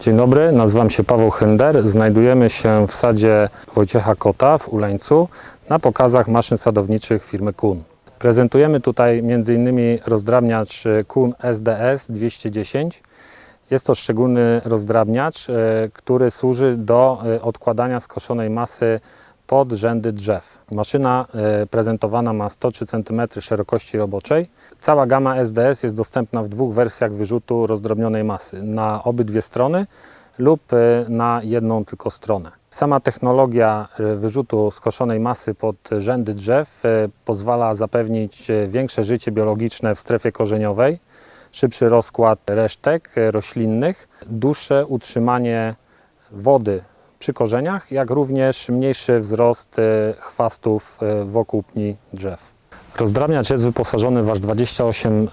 Dzień dobry, nazywam się Paweł Hynder. Znajdujemy się w sadzie Wojciecha Kota w Uleńcu na pokazach maszyn sadowniczych firmy Kuhn. Prezentujemy tutaj m.in. rozdrabniacz Kuhn SDS 210. Jest to szczególny rozdrabniacz, e, który służy do e, odkładania skoszonej masy pod rzędy drzew. Maszyna e, prezentowana ma 103 cm szerokości roboczej. Cała gama SDS jest dostępna w dwóch wersjach wyrzutu rozdrobnionej masy, na obydwie strony lub e, na jedną tylko stronę. Sama technologia e, wyrzutu skoszonej masy pod rzędy drzew pozwala zapewnić większe życie biologiczne w strefie korzeniowej, szybszy rozkład resztek roślinnych, dłuższe utrzymanie wody przy korzeniach, jak również mniejszy wzrost e, chwastów e, wokół pni drzew. Rozdrabniacz jest wyposażony w aż 28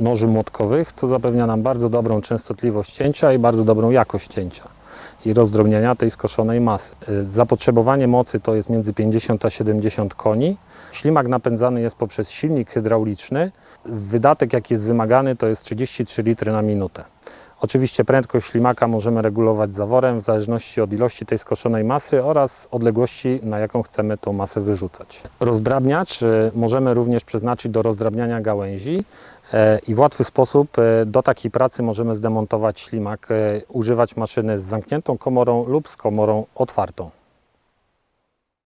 noży młotkowych, co zapewnia nam bardzo dobrą częstotliwość cięcia i bardzo dobrą jakość cięcia i rozdrobniania tej skoszonej masy. Zapotrzebowanie mocy to jest między 50 a 70 koni. Ślimak napędzany jest poprzez silnik hydrauliczny. Wydatek, jaki jest wymagany, to jest 33 litry na minutę. Oczywiście prędkość ślimaka możemy regulować zaworem w zależności od ilości tej skoszonej masy oraz odległości, na jaką chcemy tą masę wyrzucać. Rozdrabniacz e, możemy również przeznaczyć do rozdrabniania gałęzi e, i w łatwy sposób e, do takiej pracy możemy zdemontować ślimak, używać maszyny z zamkniętą komorą lub z komorą otwartą.